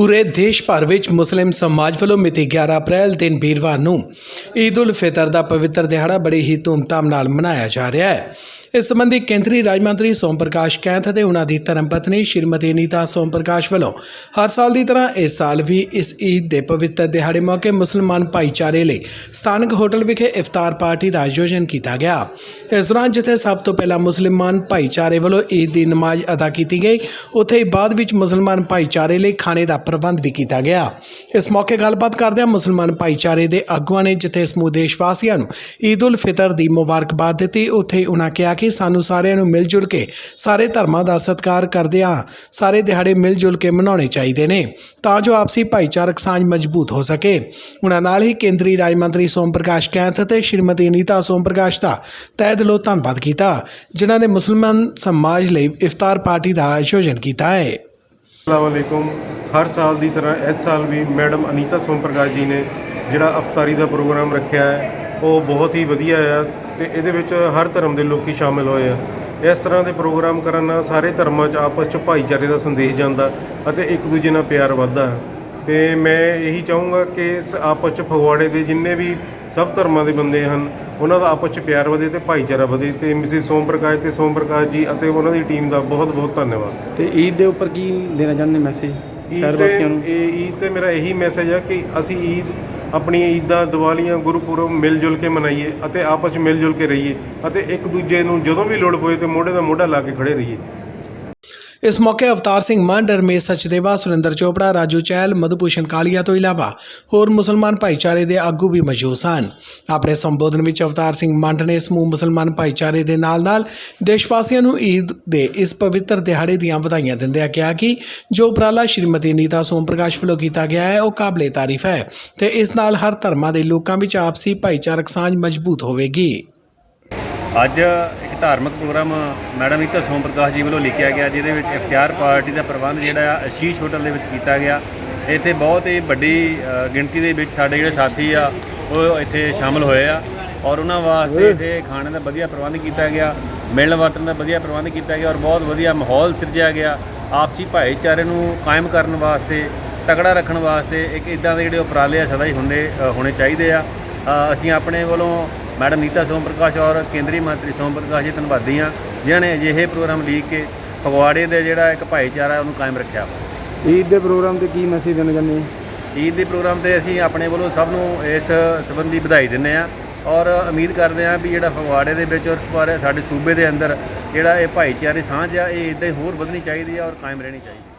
ਪੂਰੇ ਦੇਸ਼ ਭਰ ਵਿੱਚ ਮੁਸਲਿਮ ਸਮਾਜ ਵੱਲੋਂ ਮਿਤੀ 11 ਅਪ੍ਰੈਲ ਦਿਨ ਵੀਰਵਾਰ ਨੂੰ ਈਦ ਉਲ ਫਿਤਰ ਦਾ ਪਵਿੱਤਰ ਦਿਹਾੜਾ ਬੜੀ ਹੀ ਧੂਮਧਾਮ ਨਾਲ ਮਨਾਇਆ ਜਾ ਰਿਹਾ ਹੈ। ਇਸ ਸੰਬੰਧੀ ਕੇਂਦਰੀ ਰਾਜ ਮੰਤਰੀ ਸੋਮ ਪ੍ਰਕਾਸ਼ ਕੈਂਥ ਅਤੇ ਉਹਨਾਂ ਦੀ ਧਰਮ ਪਤਨੀ ਸ਼੍ਰੀਮਤੀ ਨੀਤਾ ਸੋਮ ਪ੍ਰਕਾਸ਼ ਵੱਲੋਂ ਹਰ ਸਾਲ ਦੀ ਤਰ੍ਹਾਂ ਇਸ ਸਾਲ ਵੀ ਇਸ ਈਦ ਦੇ ਪਵਿੱਤਰ ਦਿਹਾੜੇ ਮੌਕੇ ਮੁਸਲਮਾਨ ਭਾਈਚਾਰੇ ਲਈ ਸਥਾਨਕ ਹੋਟਲ ਵਿਖੇ ਇਫਤਾਰ ਪਾਰਟੀ ਦਾ ਆਯੋਜਨ ਕੀਤਾ ਗਿਆ। ਇਸ ਦੌਰਾਨ ਜਿੱਥੇ ਸਭ ਤੋਂ ਪਹਿਲਾਂ ਮੁਸਲਮਾਨ ਭਾਈਚਾਰੇ ਵੱਲੋਂ ਈਦ ਦੀ ਨਮਾਜ਼ ਅਦਾ ਕੀਤੀ ਗਈ, ਉੱਥੇ ਹੀ ਬਾਅਦ ਵਿੱਚ ਮੁਸਲਮਾਨ ਭਾਈਚਾਰੇ ਲਈ ਖਾਣੇ ਦਾ ਪ੍ਰਬੰਧ ਵੀ ਕੀਤਾ ਗਿਆ। ਇਸ ਮੌਕੇ ਗੱਲਬਾਤ ਕਰਦਿਆਂ ਮੁਸਲਮਾਨ ਭਾਈਚਾਰੇ ਦੇ ਆਗੂਆਂ ਨੇ ਜਿੱਥੇ ਸਮੂਹ ਦੇਸ਼ ਵਾਸੀਆਂ ਨੂੰ ਈਦ ਉਲ ਫਿਤਰ ਦੀ ਮੁਬਾਰਕਬਾਦ ਦਿੱਤੀ, ਉੱਥੇ ਹੀ ਉਹਨਾਂ ਕਿਹਾ ਕਿ ਸਾਨੂੰ ਸਾਰਿਆਂ ਨੂੰ ਮਿਲ ਜੁਲ ਕੇ ਸਾਰੇ ਧਰਮਾਂ ਦਾ ਸਤਿਕਾਰ ਕਰਦੇ ਹਾਂ, ਸਾਰੇ ਦਿਹਾੜੇ ਮਿਲ ਜੁਲ ਕੇ ਮਨਾਉਣੇ ਚਾਹੀਦੇ ਨੇ, ਤਾਂ ਜੋ ਆਪਸੀ ਭਾਈਚਾਰਕ ਸਾਂਝ ਮਜ਼ਬੂਤ ਹੋ ਸਕੇ। ਉਹਨਾਂ ਨਾਲ ਹੀ ਕੇਂਦਰੀ ਰਾਜ ਮੰਤਰੀ ਸੋਮ ਪ੍ਰਕਾਸ਼ ਕੈਂਥ ਅਤੇ ਸ਼੍ਰੀਮਤੀ ਨੀਤਾ ਸੋਮ ਪ੍ਰਕਾਸ਼ ਦਾ ਤਹਿ ਦਿਲੋਂ ਧੰਨਵਾਦ ਕੀਤਾ, ਜਿਨ੍ਹਾਂ ਨੇ ਮੁਸਲਮਾਨ ਸਮਾਜ ਲਈ ਇਫਤਾਰ ਪਾਰਟੀ ਦਾ ਆਯੋਜਨ ਕੀਤਾ ਹੈ। ਅਸਲਾਮੁਅਲੈਕੁਮ ਹਰ ਸਾਲ ਦੀ ਤਰ੍ਹਾਂ ਇਸ ਸਾਲ ਵੀ ਮੈਡਮ ਅਨੀਤਾ ਸੋਮ ਪ੍ਰਕਾਸ਼ ਜੀ ਨੇ ਜਿਹੜਾ ਅਫਤਾਰੀ ਦਾ ਪ੍ਰੋਗਰਾਮ ਰੱਖਿਆ ਹੈ, ਉਹ ਬਹੁਤ ਹੀ ਵਧੀਆ ਆ। ਤੇ ਇਹਦੇ ਵਿੱਚ ਹਰ ਧਰਮ ਦੇ ਲੋਕੀ ਸ਼ਾਮਿਲ ਹੋਏ ਆ। ਇਸ ਤਰ੍ਹਾਂ ਦੇ ਪ੍ਰੋਗਰਾਮ ਕਰਨ ਨਾਲ ਸਾਰੇ ਧਰਮਾਂ 'ਚ ਆਪਸ 'ਚ ਭਾਈਚਾਰੇ ਦਾ ਸੰਦੇਸ਼ ਜਾਂਦਾ ਅਤੇ ਇੱਕ ਦੂਜੇ ਨਾਲ ਪਿਆਰ ਵੱਧਦਾ। ਤੇ ਮੈਂ ਇਹੀ ਚਾਹੂੰਗਾ ਕਿ ਇਸ ਆਪਸ 'ਚ ਫਗਵਾੜੇ ਦੇ ਜਿੰਨੇ ਵੀ ਸਭ ਧਰਮਾਂ ਦੇ ਬੰਦੇ ਹਨ ਉਹਨਾਂ ਦਾ ਆਪਸ 'ਚ ਪਿਆਰ ਵਧੇ ਤੇ ਭਾਈਚਾਰਾ ਵਧੇ। ਤੇ ਮਿਸਿਸ ਸੋਮ ਪ੍ਰਕਾਸ਼ ਤੇ ਸੋਮ ਪ੍ਰਕਾਸ਼ ਜੀ ਅਤੇ ਉਹਨਾਂ ਦੀ ਟੀਮ ਦਾ ਬਹੁਤ ਬਹੁਤ ਧੰਨਵਾਦ। ਤੇ ਈਦ ਦੇ ਉੱਪਰ ਕੀ ਦੇਣਾ ਚਾਹੁੰਦੇ ਮੈਸੇਜ ਸ਼ਹਿਰ ਵਾਸੀਆਂ ਨੂੰ? ਇਹ ਈਦ ਤੇ ਮੇਰਾ ਇਹੀ ਮੈਸੇਜ ਹੈ ਕਿ ਅਸੀਂ ਈਦ ਆਪਣੀਆਂ ਈਦਾਂ ਦੀਵਾਲੀਆਂ ਗੁਰਪੁਰਬ ਮਿਲ ਜੁਲ ਕੇ ਮਨਾਈਏ ਅਤੇ ਆਪਸ ਵਿੱਚ ਮਿਲ ਜੁਲ ਕੇ ਰਹੀਏ ਅਤੇ ਇੱਕ ਦੂਜੇ ਨੂੰ ਜਦੋਂ ਵੀ ਲੋੜ ਪਵੇ ਤੇ ਮੋਢੇ ਦਾ ਮੋਢਾ ਲਾ ਕੇ ਖੜੇ ਰਹੀਏ। ਇਸ ਮੌਕੇ ਅਵਤਾਰ ਸਿੰਘ ਮੰਡ ਰਮੇਸ਼ ਸਚਦੇਵਾ, ਸੁਰਿੰਦਰ ਚੋਪੜਾ, ਰਾਜੂ ਚਹਿਲ, ਮਧੂਭੂਸ਼ਣ ਕਾਲੀਆ ਤੋਂ ਇਲਾਵਾ ਹੋਰ ਮੁਸਲਮਾਨ ਭਾਈਚਾਰੇ ਦੇ ਆਗੂ ਵੀ ਮੌਜੂਦ ਸਨ। ਆਪਣੇ ਸੰਬੋਧਨ ਵਿੱਚ ਅਵਤਾਰ ਸਿੰਘ ਮੰਡ ਨੇ ਸਮੂਹ ਮੁਸਲਮਾਨ ਭਾਈਚਾਰੇ ਦੇ ਨਾਲ-ਨਾਲ ਦੇਸ਼ ਵਾਸੀਆਂ ਨੂੰ ਈਦ ਦੇ ਇਸ ਪਵਿੱਤਰ ਦਿਹਾੜੇ ਦੀਆਂ ਵਧਾਈਆਂ ਦਿੰਦਿਆਂ ਕਿਹਾ ਕਿ ਜੋ ਉਪਰਾਲਾ ਸ਼੍ਰੀਮਤੀ ਨੀਤਾ ਸੋਮ ਪ੍ਰਕਾਸ਼ ਵੱਲੋਂ ਕੀਤਾ ਗਿਆ ਹੈ, ਉਹ ਕਾਬਲੇ ਤਾਰੀਫ ਹੈ ਤੇ ਇਸ ਨਾਲ ਹਰ ਧਰਮਾਂ ਦੇ ਲੋਕਾਂ ਵਿੱਚ ਆਪਸੀ ਭਾਈਚਾਰਕ ਸਾਂਝ ਮਜ਼ਬੂਤ ਹੋਵੇਗੀ। ਅੱਜ ਧਾਰਮਿਕ ਪ੍ਰੋਗਰਾਮ ਮੈਡਮ ਨੀਤਾ ਸੋਮ ਪ੍ਰਕਾਸ਼ ਜੀ ਵੱਲੋਂ ਲਿਖਿਆ ਗਿਆ, ਜਿਹਦੇ ਵਿੱਚ ਇਫਤਿਆਰ ਪਾਰਟੀ ਦਾ ਪ੍ਰਬੰਧ ਜਿਹੜਾ ਆ, ਅਸ਼ੀਸ਼ ਹੋਟਲ ਦੇ ਵਿੱਚ ਕੀਤਾ ਗਿਆ। ਇੱਥੇ ਬਹੁਤ ਹੀ ਵੱਡੀ ਗਿਣਤੀ ਦੇ ਵਿੱਚ ਸਾਡੇ ਜਿਹੜੇ ਸਾਥੀ ਆ, ਉਹ ਇੱਥੇ ਸ਼ਾਮਲ ਹੋਏ ਆ ਔਰ ਉਹਨਾਂ ਵਾਸਤੇ ਇੱਥੇ ਖਾਣੇ ਦਾ ਵਧੀਆ ਪ੍ਰਬੰਧ ਕੀਤਾ ਗਿਆ, ਮਿਲਣ ਵਰਤਣ ਦਾ ਵਧੀਆ ਪ੍ਰਬੰਧ ਕੀਤਾ ਗਿਆ ਔਰ ਬਹੁਤ ਵਧੀਆ ਮਾਹੌਲ ਸਿਰਜਿਆ ਗਿਆ। ਆਪਸੀ ਭਾਈਚਾਰੇ ਨੂੰ ਕਾਇਮ ਕਰਨ ਵਾਸਤੇ, ਤਕੜਾ ਰੱਖਣ ਵਾਸਤੇ ਇੱਕ ਇਦਾਂ ਦੇ ਜਿਹੜੇ ਉਪਰਾਲੇ ਆ ਸਦਾ ਹੀ ਹੁੰਦੇ ਹੋਣੇ ਚਾਹੀਦੇ ਆ। ਅਸੀਂ ਆਪਣੇ ਵੱਲੋਂ ਮੈਡਮ ਨੀਤਾ ਸੋਮ ਪ੍ਰਕਾਸ਼ ਔਰ ਕੇਂਦਰੀ ਮੰਤਰੀ ਸੋਮ ਪ੍ਰਕਾਸ਼ ਜੀ ਧੰਨਵਾਦੀ ਹਾਂ ਜਿਨ੍ਹਾਂ ਨੇ ਅਜਿਹੇ ਪ੍ਰੋਗਰਾਮ ਲੀਕ ਕੇ ਫਗਵਾੜੇ ਦੇ ਜਿਹੜਾ ਇੱਕ ਭਾਈਚਾਰਾ ਉਹਨੂੰ ਕਾਇਮ ਰੱਖਿਆ। ਈਦ ਦੇ ਪ੍ਰੋਗਰਾਮ ਤੇ ਕੀ ਮੈਸੇਜ ਦੇਣਾ ਚਾਹੁੰਦੇ ਈਦ ਦੇ ਪ੍ਰੋਗਰਾਮ ਤੇ ਅਸੀਂ ਆਪਣੇ ਵੱਲੋਂ ਸਭ ਨੂੰ ਇਸ ਸੰਬੰਧੀ ਵਧਾਈ ਦਿੰਦੇ ਹਾਂ ਔਰ ਉਮੀਦ ਕਰਦੇ ਹਾਂ ਵੀ ਜਿਹੜਾ ਫਗਵਾੜੇ ਦੇ ਵਿੱਚ ਔਰ ਸਾਰੇ ਸਾਡੇ ਸੂਬੇ ਦੇ ਅੰਦਰ ਜਿਹੜਾ ਇਹ ਭਾਈਚਾਰੇ ਸਾਂਝ ਆ ਇਹ ਇਦਾਂ ਹੀ ਹੋਰ ਵਧਣੀ ਚਾਹੀਦੀ ਹੈ ਔਰ ਕਾਇਮ ਰਹਿਣੀ ਚਾਹੀਦੀ